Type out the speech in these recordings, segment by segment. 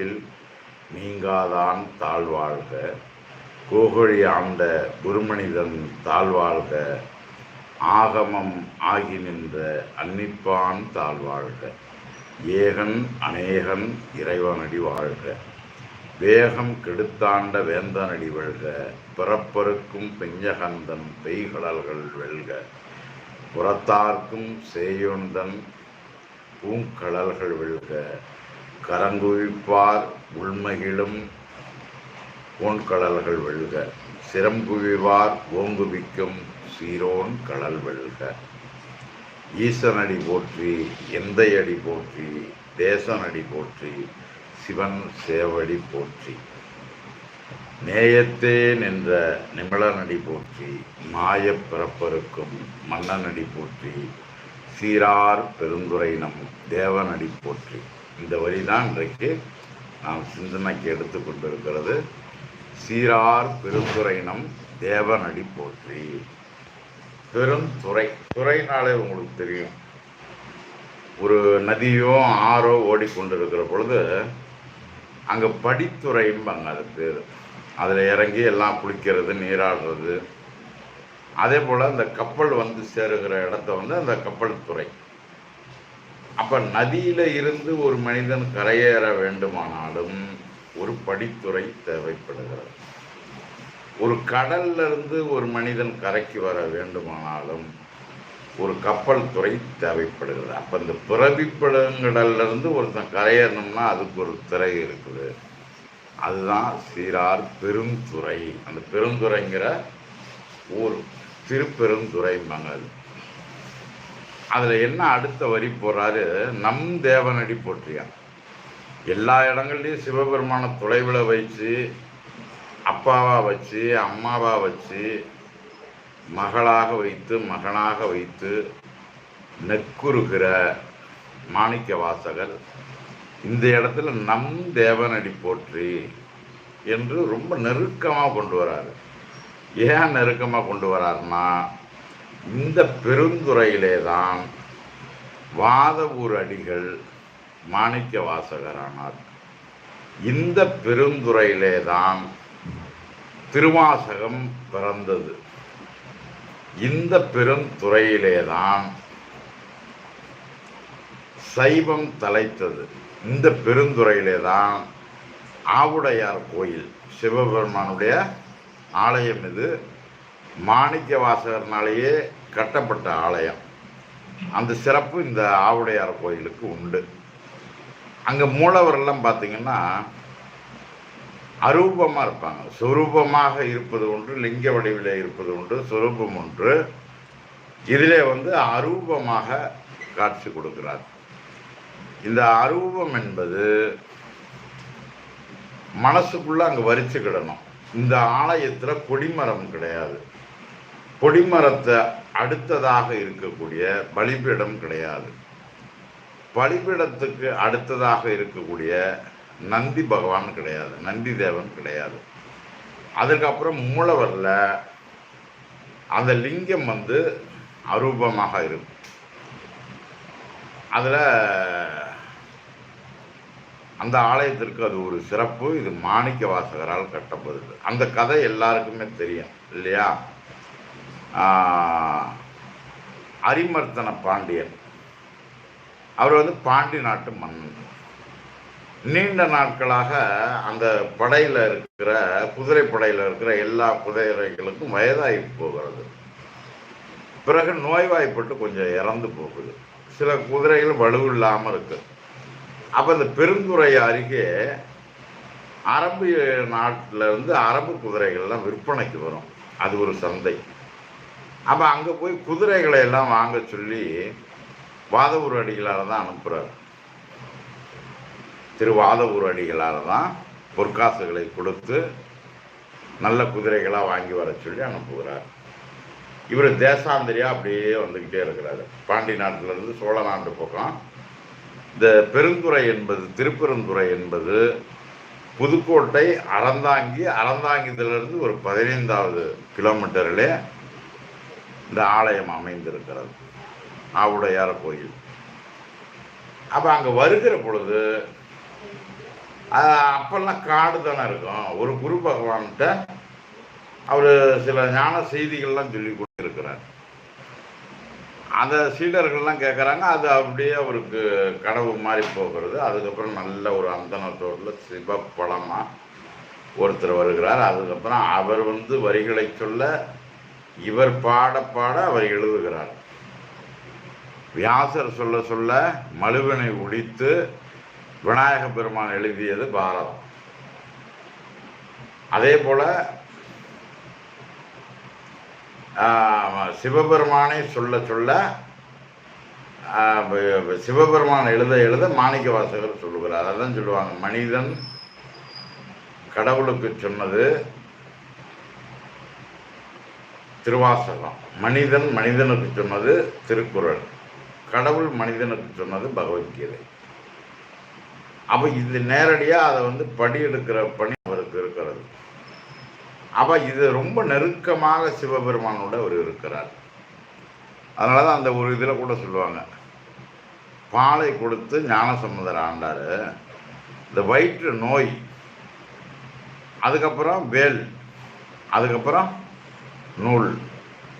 உலகில் நீங்காதான் தாழ்வாழ்க. கோகுழி ஆண்ட குருமனிதன் தாழ்வாழ்க. ஆகமம் ஆகி நின்ற அன்னிப்பான் தாழ்வாழ்க. ஏகன் அநேகன் இறைவனடி வாழ்க. வேகம் கெடுத்தாண்ட வேந்தனடி வெல்க. பிறப்பருக்கும் பெஞ்சகந்தன் பெய்கடல்கள் வெல்க. புறத்தார்க்கும் சேயுந்தன் பூங்கடல்கள் வெல்க. கரங்குவிப்பார் உள்மகிழும் பூன்கடல்கள் வெல்க. சிரங்குவிவார் ஓங்குவிக்கும் சீரோன் கடல் வெல்க. ஈசனடி போற்றி எந்தையடி போற்றி தேசனடி போற்றி சிவன் சேவடி போற்றி. நேயத்தே நின்ற நிமிழனடி போற்றி மாயப் பிறப்பருக்கும் மன்னனடி போற்றி சீரார் பெருந்துரை நம் தேவனடி போற்றி. இந்த வழிதான் இன்றைக்கு நாம் சிந்தனைக்கு எடுத்துக்கொண்டிருக்கிறது சீரார் பெருந்துறையினம் தேவனடி போற்றி. பெருந்துறை துறைனாலே உங்களுக்கு தெரியும். ஒரு நதியோ ஆறோ ஓடிக்கொண்டிருக்கிற பொழுது அங்கே படித்துறைம்பாங்க அது பேர். அதில் இறங்கி எல்லாம் குளிக்கிறது நீராடுறது. அதே போல் அந்த கப்பல் வந்து சேருகிற இடத்த வந்து அந்த கப்பல் துறை. அப்போ நதியில் இருந்து ஒரு மனிதன் கரையேற வேண்டுமானாலும் ஒரு படித்துறை தேவைப்படுகிறது. ஒரு கடல்ல இருந்து ஒரு மனிதன் கரைக்கு வர வேண்டுமானாலும் ஒரு கப்பல் துறை தேவைப்படுகிறது. அப்போ இந்த பிறவிப்படங்கடல்ல இருந்து ஒருத்தன் கரையேறணும்னா அதுக்கு ஒரு திரை இருக்குது. அதுதான் சீரார் பெருந்துறை. அந்த பெருந்துறைங்கிற ஊர் திருப்பெருந்துறைம்பாங்க அது அதில் என்ன அடுத்த வரி போடுறாரு நம் தேவனடி போற்றியான் எல்லா இடங்கள்லையும் சிவபெருமான தொலைவில் வச்சு அப்பாவா வச்சு அம்மாவா வச்சு மகளாக வைத்து மகனாக வைத்து நெக்குறுகிற மாணிக்க வாசகர் இந்த இடத்துல நம் தேவனடி போற்றி என்று ரொம்ப நெருக்கமாக கொண்டு வராரு. ஏன் நெருக்கமாக கொண்டு வராருன்னா இந்த பெருந்துறையிலே தான் வாதவூர் அடிகள் மாணிக்க வாசகரானார். இந்த பெருந்துறையிலே தான் திருவாசகம் பிறந்தது. இந்த பெருந்துறையிலே தான் சைவம் தலைத்தது. இந்த பெருந்துறையிலே தான் ஆவுடையார் கோயில் சிவபெருமானுடைய ஆலயம் இது. மாணிக்க வாசகர்னாலேயே கட்டப்பட்ட ஆலயம். அந்த சிறப்பு இந்த ஆவுடையார் கோயிலுக்கு உண்டு. அங்கே மூலவரெல்லாம் பார்த்தீங்கன்னா அரூபமாக இருப்பாங்க. சுரூபமாக இருப்பது ஒன்று லிங்க வடிவில் இருப்பது ஒன்று சுரூபம் ஒன்று. இதிலே வந்து அரூபமாக காட்சி கொடுக்கிறார். இந்த அரூபம் என்பது மனசுக்குள்ளே அங்கே வரிச்சுக்கிடணும் இந்த ஆலயத்தில் கொடிமரம் கிடையாது. கொடிமரத்தை அடுத்ததாக இருக்கக்கூடிய பலிபீடம் கிடையாது. பலிபீடத்துக்கு அடுத்ததாக இருக்கக்கூடிய நந்தி பகவான் கிடையாது நந்தி தேவன் கிடையாது. அதுக்கப்புறம் மூலவரில் அந்த லிங்கம் வந்து அரூபமாக இருக்கும் அதில் அந்த ஆலயத்திற்கு அது ஒரு சிறப்பு இது மாணிக்க வாசகரால் கட்டப்படுது அந்த கதை எல்லாருக்குமே தெரியும் இல்லையா? அரிமர்த்தன பாண்டியன். அவர் வந்து பாண்டி நாட்டு மன்னன். நீண்ட நாட்களாக அந்த படையில் இருக்கிற குதிரை படையில் இருக்கிற எல்லா குதிரைகளுக்கும் வயதாகி போகிறது. பிறகு நோய்வாய்ப்பட்டு கொஞ்சம் இறந்து போகுது. சில குதிரைகள் வலுவில்லாமல் இருக்கு. அப்போ இந்த பெருந்துறை அருகே அரபு நாட்டில் இருந்து அரபு குதிரைகள்லாம் விற்பனைக்கு வரும். அது ஒரு சந்தை. அப்போ அங்கே போய் குதிரைகளை எல்லாம் வாங்க சொல்லி வாதவூர் அடிகளால் தான் அனுப்புகிறார் திரு வாதவூர் அடிகளால் தான் பொற்காசுகளை கொடுத்து நல்ல குதிரைகளாக வாங்கி வர சொல்லி அனுப்புகிறார். இவர் தேசாந்திரியா அப்படியே வந்துக்கிட்டே இருக்கிறாரு. பாண்டி நாட்டிலேருந்து சோழ நாட்டு பக்கம். இந்த பெருந்துறை என்பது திருப்பெருந்துறை என்பது புதுக்கோட்டை அறந்தாங்கி அறந்தாங்கியிலிருந்து ஒரு பதினைந்தாவது கிலோமீட்டரிலே இந்த ஆலயம் அமைந்திருக்கிறது. ஆவுடையார் கோயில். அப்போ அங்கே வருகிற பொழுது அப்பெல்லாம் காடு தானே இருக்கும். ஒரு குரு பகவான்கிட்ட அவர் சில ஞான செய்திகள்லாம் சொல்லி கொடுத்துருக்கிறார். அந்த சீடர்கள்லாம் கேட்குறாங்க அது அப்படியே அவருக்கு கனவு மாதிரி போகிறது. அதுக்கப்புறம் நல்ல ஒரு அந்தனத்தோடில் சிவப்பழமாக ஒருத்தர் வருகிறார். அதுக்கப்புறம் அவர் வந்து வரிகளை சொல்ல இவர் பாட பாட அவர் எழுதுகிறார். வியாசர் சொல்ல சொல்ல மலுவினை ஒழித்து விநாயக பெருமான் எழுதியது பாரதம். அதே போல சிவபெருமானை சொல்ல சொல்ல சிவபெருமான் எழுத எழுத மாணிக்க வாசகர் சொல்லுகிறார். அதான் சொல்லுவாங்க மனிதன் கடவுளுக்கு சொன்னது திருவாசகம். மனிதன் மனிதனுக்கு சொன்னது திருக்குறள். கடவுள் மனிதனுக்கு சொன்னது பகவத்கீதை. அப்போ இது நேரடியாக அதை வந்து படி எடுக்கிற பணி அவருக்கு இருக்கிறது. அப்போ இது ரொம்ப நெருக்கமாக சிவபெருமானோட அவர் இருக்கிறார். அதனால தான் அந்த ஒரு இதில் கூட சொல்லுவாங்க. பாலை கொடுத்து ஞானசம்பந்தர் ஆண்டார். இந்த வயிற்று நோய் அதுக்கப்புறம் வேல் அதுக்கப்புறம் நூல்.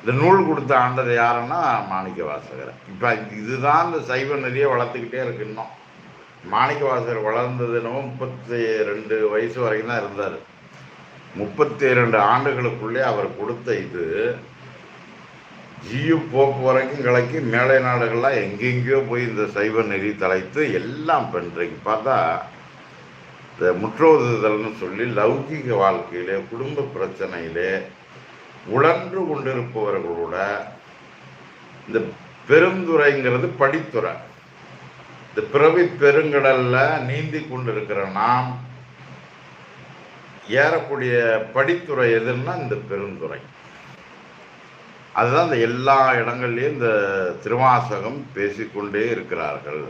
இந்த நூல் கொடுத்த ஆண்டர் யாருன்னா மாணிக்க வாசகர் இப்போ இதுதான் இந்த சைவ நெறியை வளர்த்துக்கிட்டே இருக்கு இன்னும். மாணிக்க வாசகர் வளர்ந்தது என்னவோ முப்பத்தி ரெண்டு வயசு வரைக்கும் தான் இருந்தார். முப்பத்தி இரண்டு ஆண்டுகளுக்குள்ளே அவர் கொடுத்த இது ஜியு போக்கு வரைக்கும் கிளக்கி மேலை நாடுகள்லாம் எங்கெங்கேயோ போய் இந்த சைவ நெறி தலைத்து எல்லாம் பண்ணுறீங்க பார்த்தா இந்த முற்றோதுதல்னு சொல்லி லௌகிக வாழ்க்கையிலே குடும்ப பிரச்சனையிலே உழன்று கொண்டிருப்பவர்களோட இந்த பெருந்துறைங்கிறது படித்துறை. இந்த பிறவி பெருங்கடல்ல நீந்தி கொண்டிருக்கிற நாம் ஏறக்கூடிய படித்துறை எதுன்னா இந்த பெருந்துறை. அதுதான் இந்த எல்லா இடங்கள்லையும் இந்த திருவாசகம் பேசிக்கொண்டே இருக்கிறார்கள்.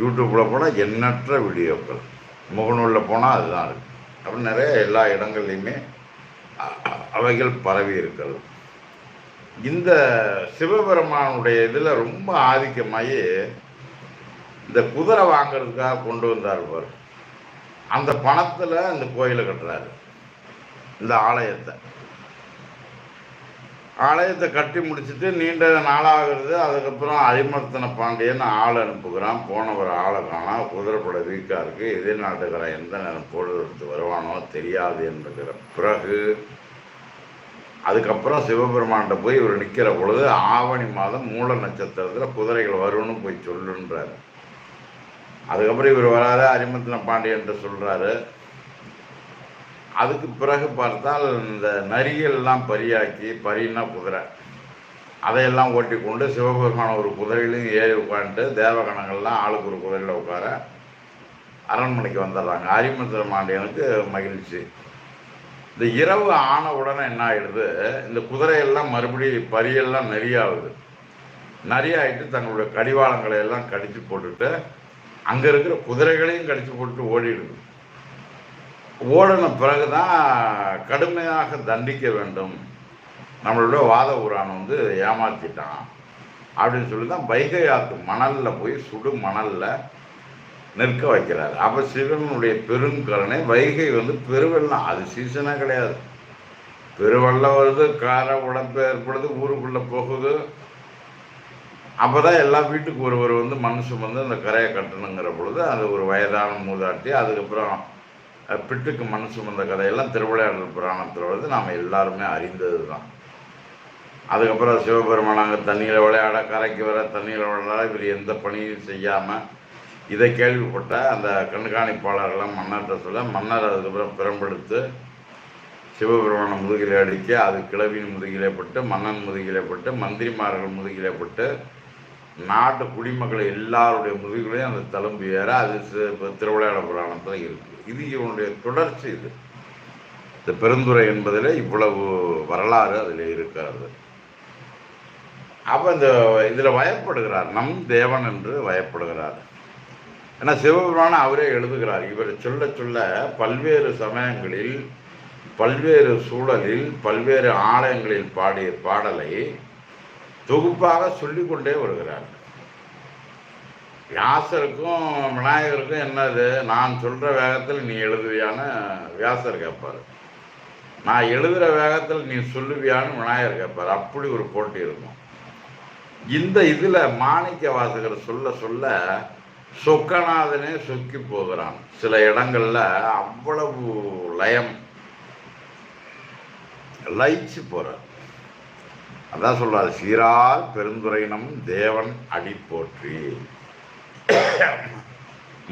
யூடியூப்பில் போனால் எண்ணற்ற வீடியோக்கள். முகநூலில் போனால் அதுதான் இருக்கு. அப்புறம் நிறைய எல்லா இடங்கள்லையுமே அவைகள் பரவி இருக்கிறது. இந்த சிவபெருமானுடைய இதில் ரொம்ப ஆதிக்கமாகி இந்த குதிரை வாங்குறதுக்காக கொண்டு வந்தார் பாரு அந்த பணத்தில் இந்த கோயிலை கட்டுறாரு. இந்த ஆலயத்தை. ஆலயத்தை கட்டி முடிச்சுட்டு நீண்ட நாளாகிறது அதுக்கப்புறம் அரிமர்த்தன பாண்டியன் ஆள் அனுப்புகிறான். போனவர் ஆளை காணா குதிரைப்பட வீக்காக இருக்குது எதிர் நாட்டுக்காரன் எந்த நேரம் போடுறது வருவானோ தெரியாது என்கிற பிறகு அதுக்கப்புறம் சிவபெருமான்கிட்ட போய் இவர் நிற்கிற பொழுது ஆவணி மாதம் மூல நட்சத்திரத்தில் குதிரைகள் வரும்னு போய் சொல்லுன்றார். அதுக்கப்புறம் இவர் வராரு அரிமர்த்தன பாண்டியன்ட்டு சொல்கிறாரு அதுக்கு பிறகு பார்த்தால் இந்த நரியெல்லாம் பரியாக்கி பரின்னா குதிரை அதையெல்லாம் ஓட்டி கொண்டு சிவபெருமான ஒரு குதிரையிலையும் ஏறி உட்காந்துட்டு தேவகணங்கள்லாம் ஆளுக்கு ஒரு குதிரையில் உட்கார அரண்மனைக்கு வந்துடுறாங்க. அரிமந்திர மாண்டியனுக்கு மகிழ்ச்சி. இந்த இரவு ஆன உடனே என்ன ஆகிடுது இந்த குதிரையெல்லாம் மறுபடியும் பரியெல்லாம் நெறியாகுது நரியாயிட்டு தங்களுடைய கடிவாளங்களை எல்லாம் கடித்து போட்டுட்டு அங்கே இருக்கிற குதிரைகளையும் கடித்து போட்டு ஓடிடுது. ஓடின பிறகுதான் கடுமையாக தண்டிக்க வேண்டும். நம்மளோட வாத உரான் வந்து ஏமாற்றிட்டான் அப்படின்னு சொல்லி தான் வைகை ஆற்று மணலில் போய் சுடு மணலில் நிற்க வைக்கிறார். அப்போ சிவனுடைய பெருங்கருணை வைகை வந்து பெருவெள்ளம். அது சீசனே கிடையாது. பெருவெள்ளம் வருது கார உடம்பு ஏற்படுது ஊருக்குள்ளே போகுது. அப்போ தான் எல்லா வீட்டுக்கு ஒருவர் வந்து மனுஷன் வந்து அந்த கரையை கட்டணுங்கிற பொழுது அது ஒரு வயதான மூதாட்டி அதுக்கப்புறம் பிட்டுக்கு மண் சுமந்த கதையெல்லாம் திருவிளையாடல் புராணத்தில் வருது. நாம் எல்லாருமே அறிந்தது தான் அதுக்கப்புறம் சிவபெருமான் அங்கே தண்ணியில் விளையாட கரைக்கு வர தண்ணியில் விளையாட இவர் எந்த பணியும் செய்யாமல் இதை கேள்விப்பட்ட அந்த கண்காணிப்பாளர்கள்லாம் மன்னர்கிட்ட சொல்ல மன்னர் அதுக்கப்புறம் பிறம்பெடுத்து சிவபெருமான முதுகிலே அடிக்க அது கிழவியின் முதுகிலே பட்டு மன்னன் முதுகிலே பட்டு மந்திரிமார்கள் முதுகிலே பட்டு நாட்டு குடிமக்கள் எல்லாருடைய முதுகிலையும் அந்த தழும்பு ஏற அது திருவிளையாட புராணத்தில் இருக்கு. இது இவனுடைய தொடர்ச்சி இது. இந்த பெருந்துறை என்பதில் இவ்வளவு வரலாறு அதில் இருக்கிறது. அப்போ இந்த இதில் வயப்படுகிறார் நம் தேவன் என்று வயப்படுகிறார். ஏன்னா சிவபெருமான் அவரே எழுதுகிறார் இவர் சொல்ல சொல்ல பல்வேறு சமயங்களில் பல்வேறு சூழலில் பல்வேறு ஆலயங்களில் பாடிய பாடலை தொகுப்பாக சொல்லிக்கொண்டே வருகிறார். வியாசருக்கும் விநாயகருக்கும் என்னது? நான் சொல்கிற வேகத்தில் நீ எழுதுவியான்னு வியாசர் கேட்பார். நான் எழுதுகிற வேகத்தில் நீ சொல்லுவியான்னு விநாயகர் கேட்பார். அப்படி ஒரு போட்டி இருக்கும். இந்த இதில் மாணிக்க வாசகர் சொல்ல சொல்ல சொக்கநாதனே சொக்கி போகிறான். சில இடங்களில் அவ்வளவு லயம் லயிச்சு போகிறார் அதான் சொல்றாரு சீரார் பெருந்துரையினம் தேவன் அடி போற்றி.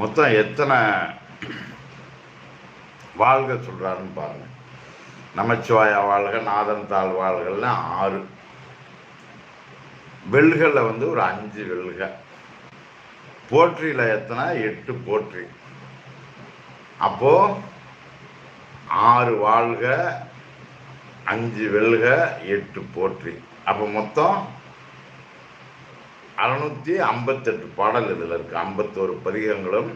மொத்தம் எத்தனை வாழ்க சொல்றாருன்னு பாருங்க. நமச்சிவாய வாழ்க நாதன் தாழ் வாழ்கள்னு ஆறு. வெல்களில் வந்து ஒரு அஞ்சு வெல்க போற்றியில் எத்தனை? எட்டு போற்றி. அப்போ ஆறு வாழ்க அஞ்சு வெல்க எட்டு போற்றி. அப்போ மொத்தம் அறநூற்றி ஐம்பத்தெட்டு பாடல் இதில் இருக்குது ஐம்பத்தோரு பதிகங்களும்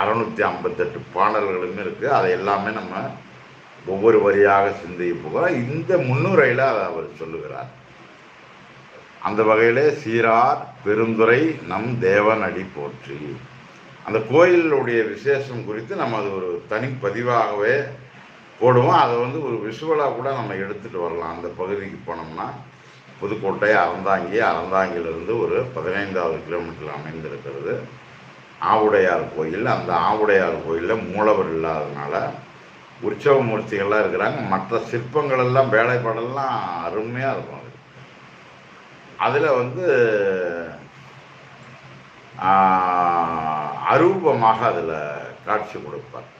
அறநூற்றி ஐம்பத்தெட்டு பாடல்களும் இருக்குது அதை எல்லாமே நம்ம ஒவ்வொரு வரியாக சிந்திக்க போகிறோம். இந்த முன்னுரையில் அதை அவர் சொல்லுகிறார். அந்த வகையிலே சீரார் பெருந்துரை நம் தேவன் அடி போற்றி. அந்த கோயிலுடைய விசேஷம் குறித்து நம்ம அது ஒரு தனிப்பதிவாகவே போடுவோம். அதை வந்து ஒரு விஷுவலாக கூட நம்ம எடுத்துகிட்டு வரலாம். அந்த பகுதிக்கு போனோம்னா புதுக்கோட்டை அறந்தாங்கி அறந்தாங்கிலிருந்து ஒரு பதினைந்தாவது கிலோமீட்டர் அமைந்திருக்கிறது. ஆவுடையார் கோயில் அந்த ஆவுடையார் கோயிலில் மூலவர் இல்லாததுனால உற்சவ மூர்த்திகள்லாம் இருக்கிறாங்க. மற்ற சிற்பங்கள் எல்லாம் வேலைப்பாடெல்லாம் அருமையாக இருக்கும் அது. அதில் வந்து அரூபமாக அதில் காட்சி கொடுப்பார்.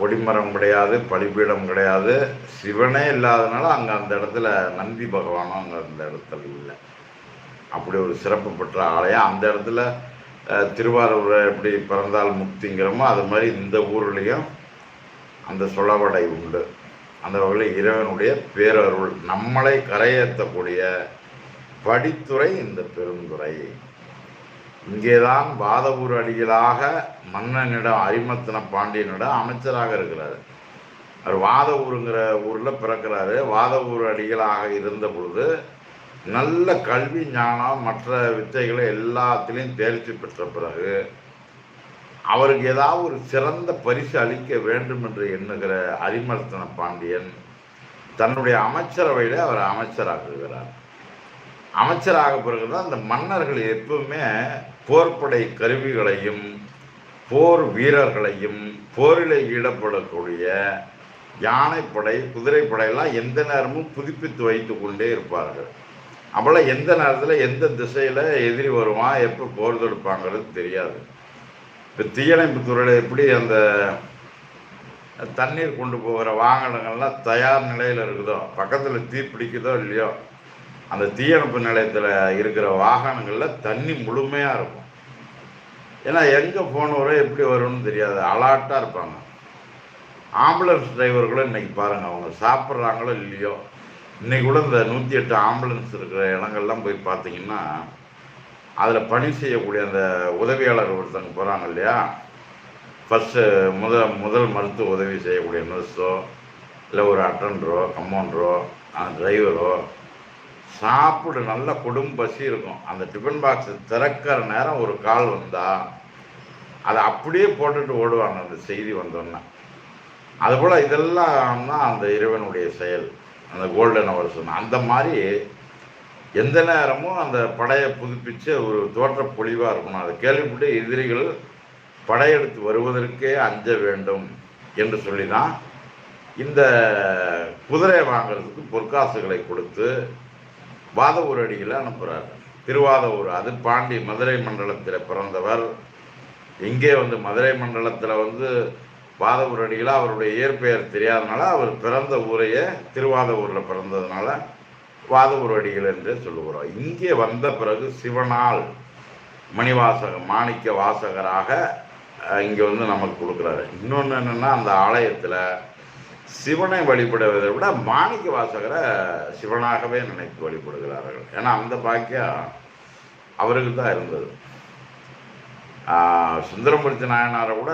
கொடிமரம் கிடையாது பலிபீடம் கிடையாது. சிவனே இல்லாதனால அங்கே அந்த இடத்துல நந்தி பகவானும் அங்கே அந்த இடத்துல இல்லை. அப்படி ஒரு சிறப்பு பெற்ற ஆலயம். அந்த இடத்துல திருவாரூர் எப்படி பிறந்தால் முக்திங்கிறோமோ அது மாதிரி இந்த ஊர்லேயும் அந்த சுழவடை உண்டு. அந்த வகையில் இறைவனுடைய பேரருள். நம்மளை கரையேற்றக்கூடிய படித்துறை இந்த பெருந்துறை. இங்கேதான் வாதவூர் அடிகளாக மன்னனிடம் அரிமத்தன பாண்டியனிடம் அமைச்சராக இருக்கிறார். அவர் வாதவூருங்கிற ஊரில் பிறக்கிறாரு. வாதவூர் அடிகளாக இருந்த பொழுது நல்ல கல்வி ஞானம் மற்ற வித்தைகளை எல்லாத்திலையும் தேர்ச்சி பெற்ற பிறகு அவருக்கு ஏதாவது ஒரு சிறந்த பரிசு அளிக்க வேண்டும் என்று எண்ணுகிற அரிமர்த்தன பாண்டியன் தன்னுடைய அமைச்சரவையில் அவர் அமைச்சராக்குகிறார் அமைச்சராக பிறகுதான் அந்த மன்னர்கள் எப்பவுமே போர்ப்படை கருவிகளையும் போர் வீரர்களையும் போரில் ஈடுபடக்கூடிய யானைப்படை குதிரைப்படையெல்லாம் எந்த நேரமும் புதுப்பித்து வைத்து கொண்டே இருப்பார்கள். அப்போல்லாம் எந்த நேரத்தில் எந்த திசையில் எதிரி வருவான் எப்போ போர் தொடுப்பாங்கிறது தெரியாது. இப்போ தீயணைப்பு துறையில் எப்படி அந்த தண்ணீர் கொண்டு போகிற வாகனங்கள்லாம் தயார் நிலையில் இருக்குதோ பக்கத்தில் தீ பிடிக்குதோ இல்லையோ அந்த தீயணைப்பு நிலையத்தில் இருக்கிற வாகனங்களில் தண்ணி முழுமையாக இருக்கும். ஏன்னா எங்கே போனவரோ எப்படி வரும்னு தெரியாது. அலாட்டாக இருப்பாங்க. ஆம்புலன்ஸ் டிரைவர்களும் இன்றைக்கி பாருங்கள் அவங்க சாப்பிட்றாங்களோ இல்லையோ. இன்றைக்கி கூட இந்த நூற்றி எட்டு ஆம்புலன்ஸ் இருக்கிற இடங்கள்லாம் போய் பார்த்தீங்கன்னா அதில் பணி செய்யக்கூடிய அந்த உதவியாளர் ஒருத்தங்க போகிறாங்க இல்லையா? ஃபஸ்ட்டு முதல் முதல் மருத்துவ உதவி செய்யக்கூடிய நர்ஸோ இல்லை ஒரு அட்டண்டரோ கம்பவுண்டரோ டிரைவரோ சாப்பிடு நல்ல கொடும் பசி இருக்கும். அந்த டிஃபன் பாக்ஸ் திறக்கிற நேரம் ஒரு கால் வந்தால் அதை அப்படியே போட்டுட்டு ஓடுவாங்க அந்த செய்தி வந்தோன்னே அதுபோல் இதெல்லாம் தான் அந்த இறைவனுடைய செயல். அந்த கோல்டன் அவர் சொன்ன அந்த மாதிரி எந்த நேரமும் அந்த படையை புதுப்பித்து ஒரு தோற்ற பொழிவாக இருக்கணும். அதை கேள்விப்பட்டு எதிரிகள் படையெடுத்து வருவதற்கே அஞ்ச வேண்டும் என்று சொல்லி தான் இந்த குதிரை வாங்குறதுக்கு பொற்காசுகளை கொடுத்து வாத ஊர் அடிகளை அனுப்புகிறார் திருவாதவூர் அது பாண்டி மதுரை மண்டலத்தில் பிறந்தவர். இங்கே வந்து மதுரை மண்டலத்தில் வந்து வாதவூர் அடிகளாக அவருடைய இயற்பெயர் தெரியாதனால அவர் பிறந்த ஊரையே திருவாதவூரில் பிறந்ததுனால வாதவூர் அடிகள் என்றே சொல்லுகிறோம். இங்கே வந்த பிறகு சிவனால் மணிவாசக மாணிக்க வாசகராக இங்கே வந்து நமக்கு கொடுக்குறாரு. இன்னொன்று என்னென்னா அந்த ஆலயத்தில் சிவனை வழிபடுவதை விட மாணிக்க வாசகரை சிவனாகவே நினைத்து வழிபடுகிறார்கள். ஏன்னா அந்த பாக்கியம் அவருக்கு தான் இருந்தது. சுந்தரமூர்த்தி நாயனாரை கூட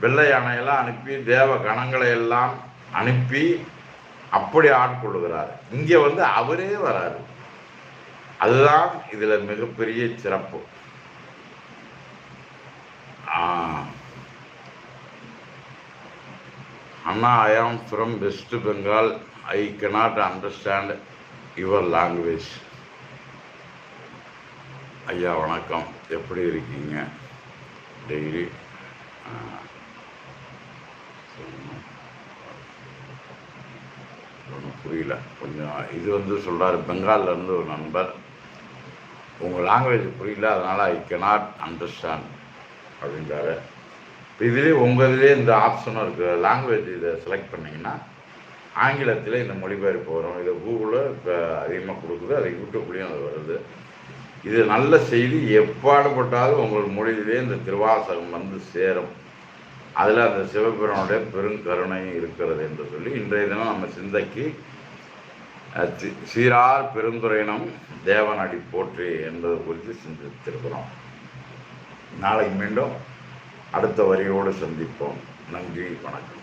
வெள்ளை யானையெல்லாம் அனுப்பி தேவ கணங்களை எல்லாம் அனுப்பி அப்படி ஆட்கொள்ளுகிறார். இங்கே வந்து அவரே வராரு. அதுதான் இதில் மிகப்பெரிய சிறப்பு. அண்ணா I am from West Bengal I cannot understand your language ஐயா வணக்கம். எப்படி இருக்கீங்க? டெய்லி ஒன்றும் புரியல. கொஞ்சம் இது வந்து சொல்கிறார் பெங்கால்லேருந்து ஒரு நண்பர். உங்கள் லாங்குவேஜ் புரியல அதனால் ஐ cannot அண்டர்ஸ்டாண்ட் அப்படின்றாரு. இப்போ இதுலேயே உங்கள் இதுலேயே இந்த ஆப்ஷனும் இருக்குது லாங்குவேஜ் இதை செலக்ட் பண்ணிங்கன்னா ஆங்கிலத்தில் இந்த மொழிபெயர்ப்பு வரும். இதை கூகுளில் இப்போ அதிகமாக கொடுக்குது. அது யூடியூப்லேயும் அது வருது. இது நல்ல செய்தி. எப்பாடுபட்டாலும் உங்கள் மொழியிலே இந்த திருவாசகம் வந்து சேரும். அதில் அந்த சிவபெருமனுடைய பெருங்கருணை இருக்கிறது என்று சொல்லி இன்றைய தினம் நம்ம சிந்தைக்கு சீரார் பெருந்துரையினம் தேவனடி போற்றி என்பது குறித்து சிந்தித்திருக்கிறோம். நாளை மீண்டும் அடுத்த வரியோடு சந்திப்போம். நன்றி வணக்கம்.